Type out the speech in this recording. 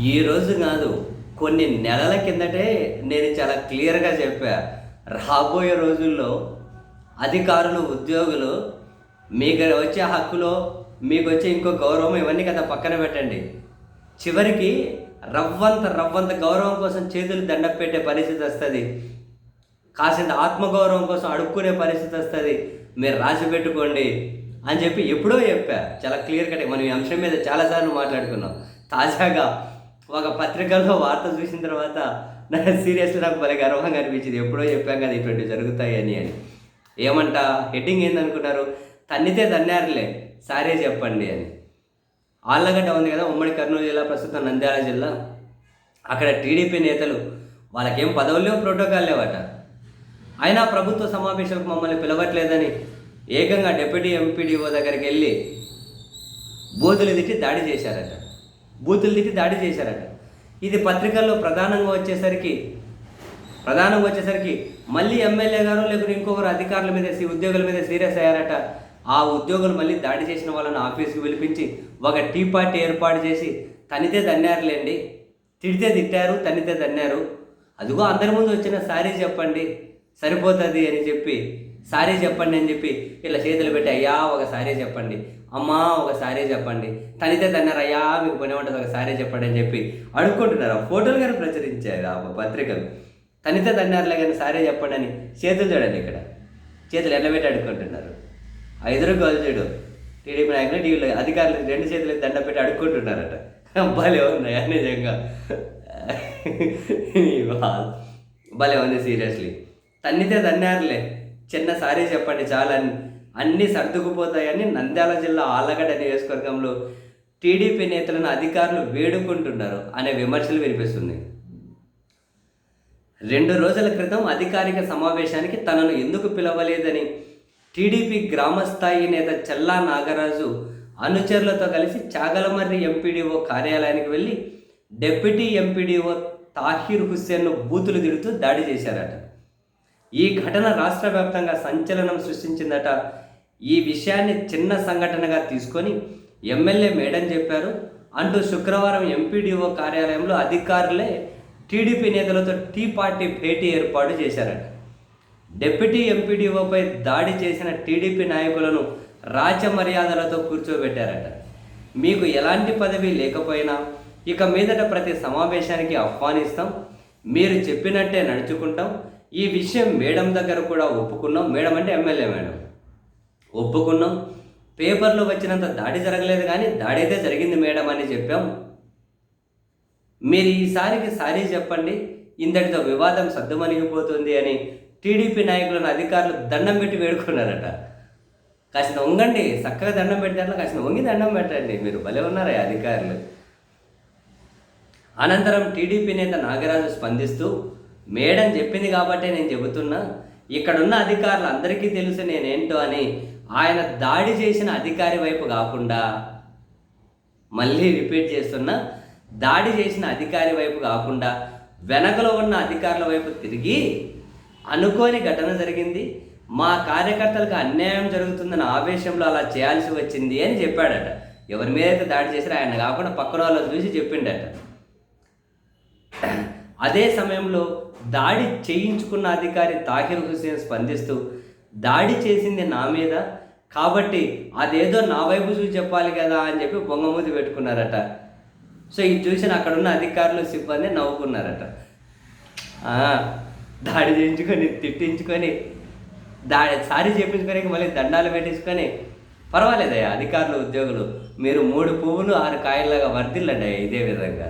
ఈ రోజు కాదు కొన్ని నెలల కిందటే నేను చాలా క్లియర్గా చెప్పా. రాబోయే రోజుల్లో అధికారులు ఉద్యోగులు మీకు వచ్చే హక్కులో మీకు వచ్చే ఇంకో గౌరవం ఇవన్నీ కదా పక్కన పెట్టండి. చివరికి రవ్వంత రవ్వంత గౌరవం కోసం చేతులు దండ పెట్టే పరిస్థితి వస్తుంది. కాసింత ఆత్మగౌరవం కోసం అడుక్కునే పరిస్థితి వస్తుంది. మీరు రాసి పెట్టుకోండి అని చెప్పి ఎప్పుడో చెప్పా. చాలా క్లియర్ కట్ మనం ఈ అంశం మీద చాలాసార్లు మాట్లాడుకున్నాం. తాజాగా ఒక పత్రికలో వార్త చూసిన తర్వాత నాకు సీరియస్లీ నాకు భలే గర్వంగా అనిపించింది. ఎప్పుడో చెప్పాం కదా ఇటువంటి జరుగుతాయని అని. ఏమంట? హెడ్డింగ్ ఏందనుకున్నారు? తన్నితే తన్నారులే సారే చెప్పండి అని. ఆళ్ళగడ్డ ఉంది కదా ఉమ్మడి కర్నూలు జిల్లా ప్రస్తుతం నంద్యాల జిల్లా. అక్కడ టీడీపీ నేతలు వాళ్ళకేం పదవులు లేవు ప్రోటోకాల్ లేవట. అయినా ప్రభుత్వ సమావేశాలకు మమ్మల్ని పిలవట్లేదని ఏకంగా డిప్యూటీ ఎంపీడీఓ దగ్గరికి వెళ్ళి బోధులు తిట్టి దాడి చేశారట. బూతులు తిట్టి దాడి చేశారట. ఇది పత్రికల్లో ప్రధానంగా వచ్చేసరికి ప్రధానంగా వచ్చేసరికి మళ్ళీ ఎమ్మెల్యే గారు లేకుంటే ఇంకొకరు అధికారుల మీద ఉద్యోగుల మీద సీరియస్ అయ్యారట. ఆ ఉద్యోగులు మళ్ళీ దాడి చేసిన వాళ్ళని ఆఫీస్కి పిలిపించి ఒక టీ పార్టీ ఏర్పాటు చేసి తనితే దన్నారులేండి తిడితే తిట్టారు తనితే దన్నారు అదిగో అందరి ముందు వచ్చిన సారీ చెప్పండి సరిపోతుంది అని చెప్పి సారీ చెప్పండి అని చెప్పి ఇట్లా చేతులు పెట్టి అయ్యా ఒక సారీ చెప్పండి. అమ్మా ఒక సారీ చెప్పండి. తనితే తన్నారు అయ్యా మీకు పని ఉంటుంది ఒక సారీ చెప్పండి అని చెప్పి అడుక్కుంటున్నారు. ఆ ఫోటోలు కానీ ప్రచురించారు ఆ పత్రికలు. తనితే తన్నారులే కానీ సారీ చెప్పండి అని చేతులు చూడండి ఇక్కడ. చేతులు ఎల్లబెట్టి అడుక్కుంటున్నారు. ఆ ఎదురు గోల్చుడు టీడీపీ నాయకులు టీవీలో అధికారులు రెండు చేతులు దండ పెట్టి అడుక్కుంటున్నారట. భలే ఉన్నాయా నిజంగా. భలే ఉంది సీరియస్లీ. తన్నితే తన్నారులే చిన్న సారీ చెప్పండి చాలా అన్నీ సర్దుకుపోతాయని నంద్యాల జిల్లా ఆళ్ళగడ్డ నియోజకవర్గంలో టీడీపీ నేతలను అధికారులు వేడుకుంటున్నారు అనే విమర్శలు వినిపిస్తున్నాయి. రెండు రోజుల క్రితం అధికారిక సమావేశానికి తనను ఎందుకు పిలవలేదని టీడీపీ గ్రామస్థాయి నేత చల్లా నాగరాజు అనుచరులతో కలిసి చాగలమర్రి ఎంపీడీఓ కార్యాలయానికి వెళ్ళి డెప్యూటీ ఎంపీడీఓ తాహిర్ హుస్సేన్ను బూతులు తిడుతూ దాడి చేశారట. ఈ ఘటన రాష్ట్ర వ్యాప్తంగా సంచలనం సృష్టించిందట. ఈ విషయాన్ని చిన్న సంఘటనగా తీసుకొని ఎమ్మెల్యే మేడం చెప్పారు. అంటూ శుక్రవారం ఎంపీడీఓ కార్యాలయంలో అధికారులే టీడీపీ నేతలతో టీ పార్టీ భేటీ ఏర్పాటు చేశారట. డిప్యూటీ ఎంపీడీఓపై దాడి చేసిన టీడీపీ నాయకులను రాజమర్యాదలతో కూర్చోబెట్టారట. మీకు ఎలాంటి పదవి లేకపోయినా ఇక మీదట ప్రతి సమావేశానికి ఆహ్వానిస్తాం. మీరు చెప్పినట్టే నడుచుకుంటాం. ఈ విషయం మేడం దగ్గర కూడా ఒప్పుకున్నాం. మేడం అంటే ఎమ్మెల్యే మేడం. ఒప్పుకున్నాం. పేపర్లో వచ్చినంత దాడి జరగలేదు కానీ దాడి అయితే జరిగింది మేడం అని చెప్పాం. మీరు ఈసారికి సారీ చెప్పండి. ఇంతటితో వివాదం సద్దుమణిగిపోతుంది అని టీడీపీ నాయకులను అధికారులు దండం పెట్టి వేడుకున్నారట. కాసిన వంగండి. చక్కగా దండం పెట్టారు కాసిన వంగి దండం పెట్టండి. మీరు భలే ఉన్నారా అధికారులు. అనంతరం టీడీపీ నేత నాగరాజు స్పందిస్తూ మేడం చెప్పింది కాబట్టే నేను చెబుతున్నా ఇక్కడున్న అధికారులు అందరికీ తెలుసు నేనేంటో అని ఆయన దాడి చేసిన అధికారి వైపు కాకుండా మళ్ళీ రిపీట్ చేస్తున్నా దాడి చేసిన అధికారి వైపు కాకుండా వెనకలో ఉన్న అధికారుల వైపు తిరిగి అనుకోని ఘటన జరిగింది. మా కార్యకర్తలకు అన్యాయం జరుగుతుందన్న ఆవేశంలో అలా చేయాల్సి వచ్చింది అని చెప్పాడట. ఎవరి మీద అయితే దాడి చేశారో ఆయన కాకుండా పక్కన వాళ్ళు చూసి చెప్పిండట. అదే సమయంలో దాడి చేయించుకున్న అధికారి తాహిర్ హుసేన్ స్పందిస్తూ దాడి చేసింది నా మీద కాబట్టి అదేదో నా వైపు చూసి చెప్పాలి కదా అని చెప్పి బొంగమూతి పెట్టుకున్నారట. సో ఇది చూసిన అక్కడ ఉన్న అధికారులు సిబ్బంది నవ్వుకున్నారట. దాడి చేయించుకొని తిట్టించుకొని దాడి సారీ చేయించుకొని మళ్ళీ దండాలు పెట్టించుకొని పర్వాలేదయ్యా అధికారులు ఉద్యోగులు మీరు మూడు పువ్వులు ఆరు కాయల్లాగా వర్దిల్లండి ఇదే విధంగా.